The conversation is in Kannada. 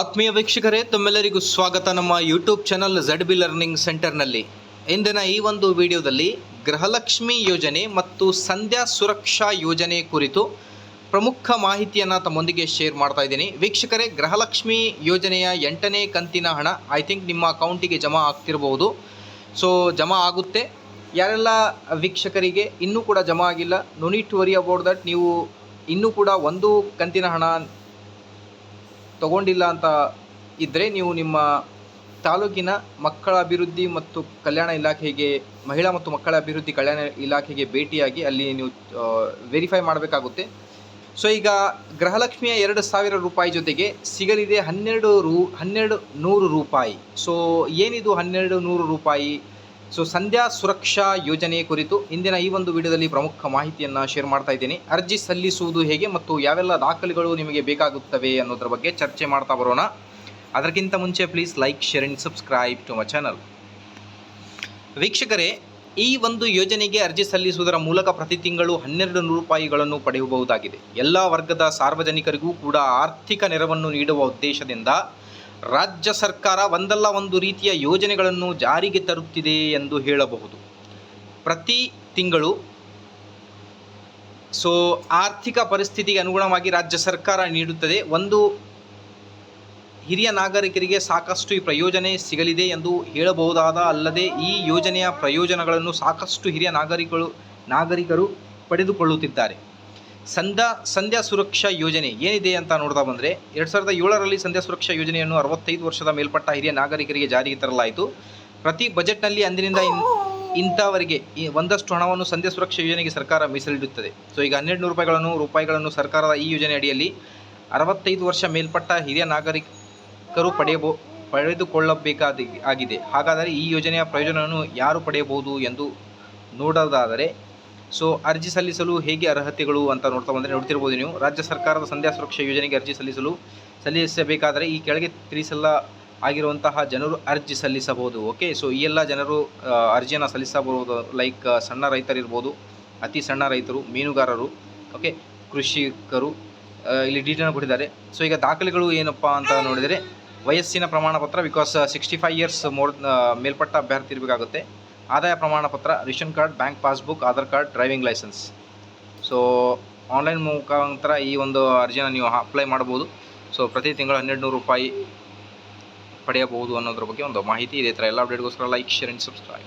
ಆತ್ಮೀಯ ವೀಕ್ಷಕರೇ, ತಮ್ಮೆಲ್ಲರಿಗೂ ಸ್ವಾಗತ ನಮ್ಮ YouTube channel Z B learning ಸೆಂಟರ್ನಲ್ಲಿ ಇಂದಿನ ಈ ಒಂದು ವಿಡಿಯೋದಲ್ಲಿ ಗೃಹಲಕ್ಷ್ಮಿ ಯೋಜನೆ ಮತ್ತು ಸಂಧ್ಯಾ ಸುರಕ್ಷಾ ಯೋಜನೆ ಕುರಿತು ಪ್ರಮುಖ ಮಾಹಿತಿಯನ್ನು ತಮ್ಮೊಂದಿಗೆ ಶೇರ್ ಮಾಡ್ತಾ ಇದ್ದೀನಿ. ವೀಕ್ಷಕರೇ, ಗೃಹಲಕ್ಷ್ಮಿ ಯೋಜನೆಯ ಎಂಟನೇ ಕಂತಿನ ಹಣ ಐ ಥಿಂಕ್ ನಿಮ್ಮ ಅಕೌಂಟಿಗೆ ಜಮಾ ಆಗ್ತಿರಬಹುದು ಸೊ ಜಮಾ ಆಗುತ್ತೆ. ಯಾರೆಲ್ಲ ವೀಕ್ಷಕರಿಗೆ ಇನ್ನೂ ಕೂಡ ಜಮಾ ಆಗಿಲ್ಲ no need to worry about that ನೀವು ಇನ್ನೂ ಕೂಡ ಒಂದು ಕಂತಿನ ಹಣ ತಗೊಂಡಿಲ್ಲ ಅಂತ ಇದ್ದರೆ ನೀವು ನಿಮ್ಮ ತಾಲೂಕಿನ ಮಕ್ಕಳ ಅಭಿವೃದ್ಧಿ ಮತ್ತು ಕಲ್ಯಾಣ ಇಲಾಖೆಗೆ, ಮಹಿಳಾ ಮತ್ತು ಮಕ್ಕಳ ಅಭಿವೃದ್ಧಿ ಕಲ್ಯಾಣ ಇಲಾಖೆಗೆ ಭೇಟಿಯಾಗಿ ಅಲ್ಲಿ ನೀವು ವೆರಿಫೈ ಮಾಡಬೇಕಾಗುತ್ತೆ. ಸೊ ಈಗ ಗೃಹಲಕ್ಷ್ಮಿಯ ಎರಡು ಸಾವಿರ ರೂಪಾಯಿ ಜೊತೆಗೆ ಸಿಗಲಿದೆ ಹನ್ನೆರಡು ರೂ, ಹನ್ನೆರಡು ನೂರು ರೂಪಾಯಿ. ಸೊ ಏನಿದು ಹನ್ನೆರಡು ನೂರು ರೂಪಾಯಿ? ಸೊ ಸಂಧ್ಯಾ ಸುರಕ್ಷಾ ಯೋಜನೆ ಕುರಿತು ಇಂದಿನ ಈ ಒಂದು ವಿಡಿಯೋದಲ್ಲಿ ಪ್ರಮುಖ ಮಾಹಿತಿಯನ್ನು ಶೇರ್ ಮಾಡ್ತಾ ಇದ್ದೀನಿ. ಅರ್ಜಿ ಸಲ್ಲಿಸುವುದು ಹೇಗೆ ಮತ್ತು ಯಾವೆಲ್ಲ ದಾಖಲೆಗಳು ನಿಮಗೆ ಬೇಕಾಗುತ್ತವೆ ಅನ್ನೋದ್ರ ಬಗ್ಗೆ ಚರ್ಚೆ ಮಾಡ್ತಾ ಬರೋಣ. ಅದಕ್ಕಿಂತ ಮುಂಚೆ please like share and subscribe to my channel ವೀಕ್ಷಕರೇ, ಈ ಒಂದು ಯೋಜನೆಗೆ ಅರ್ಜಿ ಸಲ್ಲಿಸುವುದರ ಮೂಲಕ ಪ್ರತಿ ತಿಂಗಳು ಹನ್ನೆರಡು ನೂರು ರೂಪಾಯಿಗಳನ್ನು ಪಡೆಯಬಹುದಾಗಿದೆ. ಎಲ್ಲ ವರ್ಗದ ಸಾರ್ವಜನಿಕರಿಗೂ ಕೂಡ ಆರ್ಥಿಕ ನೆರವನ್ನು ನೀಡುವ ಉದ್ದೇಶದಿಂದ ರಾಜ್ಯ ಸರ್ಕಾರ ಒಂದಲ್ಲ ಒಂದು ರೀತಿಯ ಯೋಜನೆಗಳನ್ನು ಜಾರಿಗೆ ತರುತ್ತಿದೆ ಎಂದು ಹೇಳಬಹುದು. ಪ್ರತಿ ತಿಂಗಳು ಸೊ ಆರ್ಥಿಕ ಪರಿಸ್ಥಿತಿಗೆ ಅನುಗುಣವಾಗಿ ರಾಜ್ಯ ಸರ್ಕಾರ ನೀಡುತ್ತದೆ. ಒಂದು ಹಿರಿಯ ನಾಗರಿಕರಿಗೆ ಸಾಕಷ್ಟು ಈ ಪ್ರಯೋಜನೆ ಸಿಗಲಿದೆ ಎಂದು ಹೇಳಬಹುದಾದ ಅಲ್ಲದೆ ಈ ಯೋಜನೆಯ ಪ್ರಯೋಜನಗಳನ್ನು ಸಾಕಷ್ಟು ಹಿರಿಯ ನಾಗರಿಕರು ನಾಗರಿಕರು ಪಡೆದುಕೊಳ್ಳುತ್ತಿದ್ದಾರೆ. ಸಂಧ್ಯಾ ಸಂಧ್ಯಾ ಸುರಕ್ಷಾ ಯೋಜನೆ ಏನಿದೆ ಅಂತ ನೋಡ್ತಾ ಬಂದರೆ ಎರಡು ಸಾವಿರದ ಏಳರಲ್ಲಿ ಸಂಧ್ಯಾ ಸುರಕ್ಷಾ ಯೋಜನೆಯನ್ನು ಅರವತ್ತೈದು ವರ್ಷದ ಮೇಲ್ಪಟ್ಟ ಹಿರಿಯ ನಾಗರಿಕರಿಗೆ ಜಾರಿಗೆ ತರಲಾಯಿತು. ಪ್ರತಿ ಬಜೆಟ್ನಲ್ಲಿ ಅಂದಿನಿಂದ ಇಂಥವರಿಗೆ ಈ ಒಂದಷ್ಟು ಹಣವನ್ನು ಸಂಧ್ಯಾ ಸುರಕ್ಷಾ ಯೋಜನೆಗೆ ಸರ್ಕಾರ ಮೀಸಲಿಡುತ್ತದೆ. ಸೊ, ಈಗ ಹನ್ನೆರಡು ನೂರು ರೂಪಾಯಿಗಳನ್ನು ರೂಪಾಯಿಗಳನ್ನು ಸರ್ಕಾರದ ಈ ಯೋಜನೆ ಅಡಿಯಲ್ಲಿ ಅರವತ್ತೈದು ವರ್ಷ ಮೇಲ್ಪಟ್ಟ ಹಿರಿಯ ನಾಗರಿಕರು ಪಡೆಯಬೋ, ಪಡೆದುಕೊಳ್ಳಬೇಕಾದ ಆಗಿದೆ. ಹಾಗಾದರೆ ಈ ಯೋಜನೆಯ ಪ್ರಯೋಜನವನ್ನು ಯಾರು ಪಡೆಯಬಹುದು ಎಂದು ನೋಡೋದಾದರೆ ಸೊ ಅರ್ಜಿ ಸಲ್ಲಿಸಲು ಹೇಗೆ ಅರ್ಹತೆಗಳು ಅಂತ ನೋಡ್ತಾ ಬಂದರೆ ನೋಡ್ತಿರ್ಬೋದು ನೀವು. ರಾಜ್ಯ ಸರ್ಕಾರದ ಸಂಧ್ಯಾ ಸುರಕ್ಷಾ ಯೋಜನೆಗೆ ಅರ್ಜಿ ಸಲ್ಲಿಸಲು ಸಲ್ಲಿಸಬೇಕಾದರೆ ಈ ಕೆಳಗೆ ತಿಳಿಸಲ್ಲ ಆಗಿರುವಂತಹ ಜನರು ಅರ್ಜಿ ಸಲ್ಲಿಸಬಹುದು. ಓಕೆ, ಸೊ ಈ ಎಲ್ಲ ಜನರು ಅರ್ಜಿಯನ್ನು ಸಲ್ಲಿಸಬಹುದು. ಲೈಕ್ ಸಣ್ಣ ರೈತರಿರ್ಬೋದು, ಅತಿ ಸಣ್ಣ ರೈತರು, ಮೀನುಗಾರರು, ಓಕೆ, ಕೃಷಿಕರು ಇಲ್ಲಿ ಡೀಟೇಲ್ ಕೊಟ್ಟಿದ್ದಾರೆ. ಸೊ ಈಗ ದಾಖಲೆಗಳು ಏನಪ್ಪ ಅಂತ ನೋಡಿದರೆ, ವಯಸ್ಸಿನ ಪ್ರಮಾಣ ಪತ್ರ because sixty five years more ಮೇಲ್ಪಟ್ಟ ಅಭ್ಯರ್ಥಿ ಇರಬೇಕಾಗುತ್ತೆ ಆದಾಯ ಪ್ರಮಾಣ ಪತ್ರ, ration card, bank passbook, Aadhaar card, driving licence. So online ಮುಖಾಂತರ ಈ ಒಂದು ಅರ್ಜಿನ ನೀವು ಅಪ್ಲೈ ಮಾಡ್ಬೋದು ಸೊ ಪ್ರತಿ ತಿಂಗಳು ಹನ್ನೆರಡು ನೂರು ರೂಪಾಯಿ ಪಡೆಯಬಹುದು ಅನ್ನೋದ್ರ ಬಗ್ಗೆ ಒಂದು ಮಾಹಿತಿ ಇದೆ ಥರ. ಎಲ್ಲ ಅಪ್ಡೇಟ್ಗೋಸ್ಕರ ಲೈಕ್ ಶೇರ್ ಆ್ಯಂಡ್ ಸಬ್ಸ್ಕ್ರೈಬ್